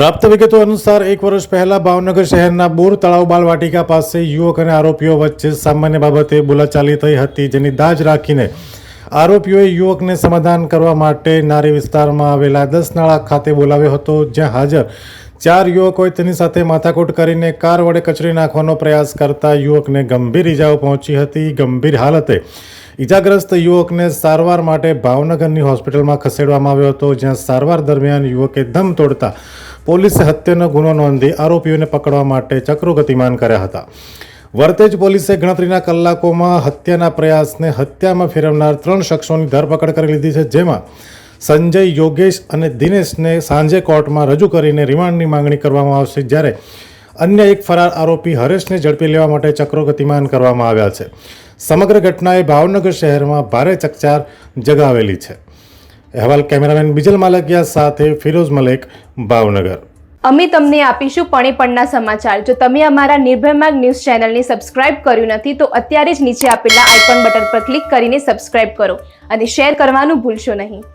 પ્રાપ્ત વિગતો અનુસાર એક વર્ષ પહેલા ભાવનગર શહેરના બોર તળાવ બાલવાટિકા પાસે યુવક અને આરોપીઓ વચ્ચે સામાન્ય બાબતે બોલાચાલી થઈ હતી, જેની દાજ રાખીને આરોપીઓએ યુવકને સમાધાન કરવા માટે નારી વિસ્તારમાં આવેલા દસ નાળા ખાતે બોલાવ્યો હતો, જ્યાં હાજર ચાર યુવકોએ તેની સાથે માથાકૂટ કરીને કાર વડે કચરી નાખવાનો પ્રયાસ કરતા યુવકને ગંભીર ઇજાઓ પહોંચી હતી. ગંભીર હાલતે ઇજાગ્રસ્ત યુવકને સારવાર માટે ભાવનગરની હોસ્પિટલમાં ખસેડવામાં આવ્યો હતો, જ્યાં સારવાર દરમિયાન યુવકે દમ તોડતા પોલીસે હત્યાનો ગુનો નોંધી આરોપીઓને પકડવા માટે ચક્રો ગતિમાન કર્યા હતા. વર્તેજ પોલીસે ગણતરીના કલાકોમાં હત્યાના પ્રયાસને હત્યામાં ફેરવનાર ત્રણ શખ્સોની ધરપકડ કરી લીધી છે, જેમાં સંજય, યોગેશ અને દિનેશને સાંજે કોર્ટમાં રજૂ કરીને રિમાન્ડની માંગણી કરવામાં આવશે જ્યારે અન્ય એક ફરાર આરોપી હરેશને ઝડપી લેવા માટે ચક્રો ગતિમાન કરવામાં આવ્યા છે. સમગ્ર ઘટનાએ ભાવનગર શહેરમાં ભારે ચકચાર જગાવેલી છે. અહેવાલ કેમેરામેન બિજલ માલકિયા સાથે ફિરોઝ મલેક, ભાવનગર. અમે તમને આપીશું પણીપણના સમાચાર. જો તમે અમારા નિર્ભયમાર્ગ ન્યૂઝ ચેનલને સબસ્ક્રાઇબ કર્યું નથી, તો અત્યારે જ નીચે આપેલા આઇકોન બટન પર ક્લિક કરીને સબસ્ક્રાઇબ કરો અને શેર કરવાનું ભૂલશો નહીં.